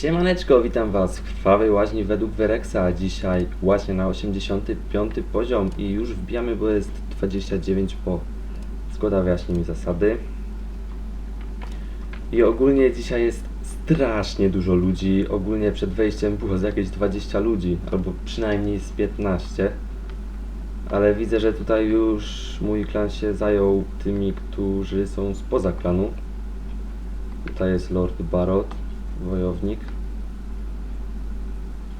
Siemaneczko, witam Was w krwawej łaźni według Werexa. Dzisiaj właśnie na 85 poziom i już wbijamy, bo jest 29 po. Zgoda wyjaśni mi zasady. I ogólnie dzisiaj jest strasznie dużo ludzi. Ogólnie przed wejściem było z jakieś 20 ludzi, albo przynajmniej z 15. Ale widzę, że tutaj już mój klan się zajął tymi, którzy są spoza klanu. Tutaj jest Lord Barot, wojownik.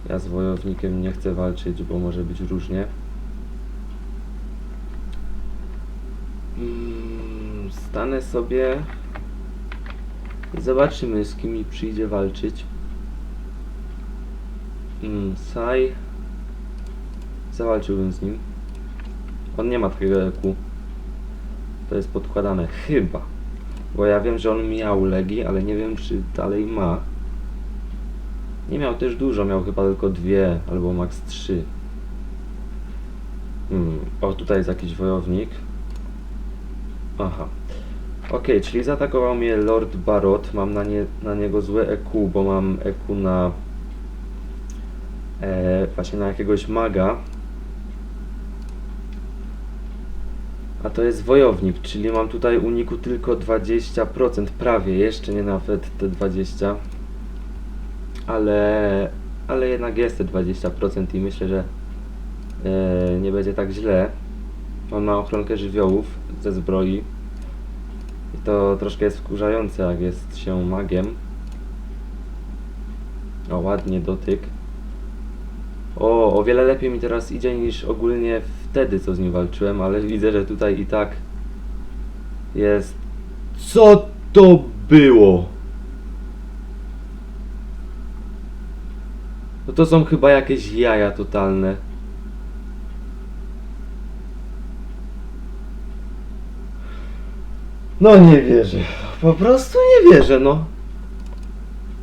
Ja z wojownikiem nie chcę walczyć, bo może być różnie. Mm, Stanę sobie i zobaczymy z kim mi przyjdzie walczyć. Mm, Sai. Zawalczyłbym z nim. On nie ma takiego EQ. To jest podkładane. Chyba. Bo ja wiem, że on miał legi, ale nie wiem, czy dalej ma. Nie miał też dużo, miał chyba tylko dwie, albo max trzy. Hmm. O, tutaj jest jakiś wojownik. Aha. Okej, czyli zaatakował mnie Lord Barot. Mam na, nie, na niego złe EQ, bo mam EQ na e, właśnie na jakiegoś maga. A to jest wojownik, czyli mam tutaj uniku tylko 20%, prawie, jeszcze nie nawet te 20. Ale, ale jednak jest te 20% i myślę, że e, nie będzie tak źle. Mam na ochronkę żywiołów ze zbroi. I to troszkę jest wkurzające, jak jest się magiem. O, ładnie dotyk. O, o wiele lepiej mi teraz idzie niż ogólnie wtedy, co z nim walczyłem, ale widzę, że tutaj i tak jest. Co to było? No to są chyba jakieś jaja totalne. No nie wierzę. Po prostu nie wierzę, no.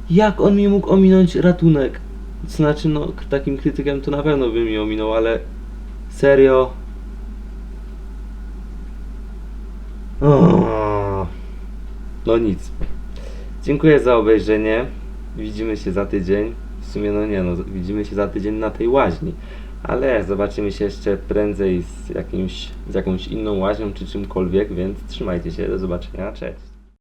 Jak on mi mógł ominąć ratunek? Znaczy, no, takim krytykiem to na pewno by mi ominął, ale serio. O, No nic. Dziękuję za obejrzenie. Widzimy się za tydzień. W sumie, no nie, no, widzimy się za tydzień na tej łaźni. Ale zobaczymy się jeszcze prędzej z, jakimś, z jakąś inną łaźnią czy czymkolwiek, więc trzymajcie się. Do zobaczenia. Cześć.